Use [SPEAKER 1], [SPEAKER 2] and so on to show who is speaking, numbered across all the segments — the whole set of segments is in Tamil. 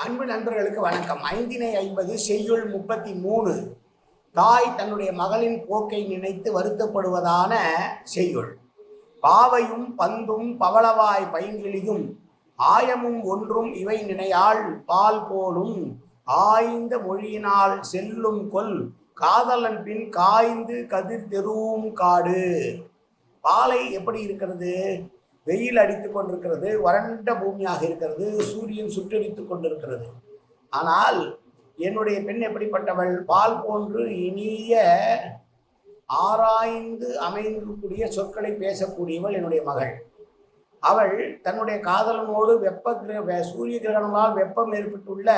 [SPEAKER 1] அன்பு நண்பர்களுக்கு வணக்கம். ஐந்தினை ஐம்பது செய்யுள் முப்பத்தி மூணு தாய் தன்னுடைய மகளின் போக்கை நினைத்து வருத்தப்படுவதான செய்யுள். பாவையும் பந்தும் பவளவாய் பைங்கிளியும் ஆயமும் ஒன்றும் இவை நினையாள் பால் போலும். ஆய்ந்த மொழியினால் செல்லும் கொல் காதலன் பின் காய்ந்து கதிர் தெருவும் காடு. பாலை எப்படி இருக்கிறது? வெயில் அடித்து கொண்டிருக்கிறது வறண்ட பூமியாக இருக்கிறது சூரியன் சுட்டரித்து கொண்டிருக்கிறது. ஆனால் என்னுடைய பெண் எப்படிப்பட்டவள்? பால் போன்று இனிய ஆராய்ந்து அமைந்திருக்கூடிய சொற்களை பேசக்கூடியவள் என்னுடைய மகள். அவள் தன்னுடைய காதலனோடு வெப்ப கிர- சூரிய கிரகணங்களால் வெப்பம் ஏற்பட்டுள்ள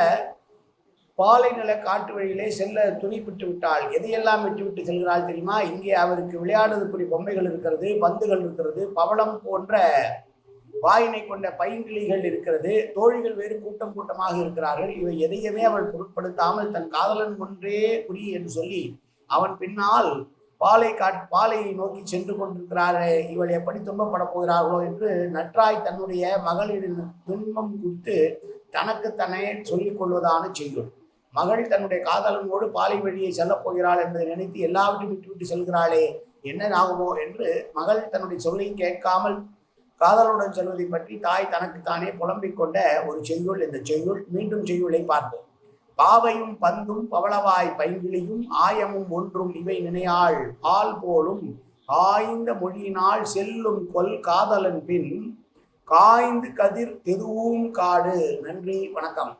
[SPEAKER 1] பாலை நில காட்டு வழியிலே செல்ல துணிப்பிட்டு விட்டாள். எதையெல்லாம் விட்டுவிட்டு செல்கிறாள் தெரியுமா? இங்கே அவருக்கு விளையாடுவதற்குரிய பொம்மைகள் இருக்கிறது பந்துகள் இருக்கிறது பவளம் போன்ற வாயினை கொண்ட பைங்கிளிகள் இருக்கிறது. தோழிகள் வேறு கூட்டம் கூட்டமாக இருக்கிறார்கள். இவை எதையுமே அவள் பொருட்படுத்தாமல் தன் காதலன் ஒன்றே குறி என்று சொல்லி அவன் பின்னால் பாலை காட் பாலையை நோக்கி சென்று கொண்டிருக்கிறாரே இவள் எப்படி துன்பப்பட போகிறார்களோ என்று நற்றாய் தன்னுடைய மகளிரின் துன்பம் குறித்து தனக்குத்தனே சொல்லிக் கொள்வதான செய்யுள் மகள் தன்னுடைய காதலனோடு பாலை வழியை செல்லப் போகிறாள் என்பதை நினைத்து எல்லாவற்றையும் விட்டுவிட்டு செல்கிறாளே என்ன ஆகுமோ என்று மகள் தன்னுடைய சொல்லை கேட்காமல் காதலுடன் செல்வதை பற்றி தாய் தனக்குத்தானே புலம்பிக் கொண்ட ஒரு செய்யுள் இந்த செய்யுள் மீண்டும் செய்யுளை பார்ப்போம். பாவையும் பந்தும் பவளவாய் பைங்கிளியும் ஆயமும் ஒன்றும் இவை நினையாள். ஆள் போலும் ஆய்ந்த மொழியினால் செல்லும் கொல் காதலன் பின் காய்ந்து கதிர் தெருவும் காடு. நன்றி வணக்கம்.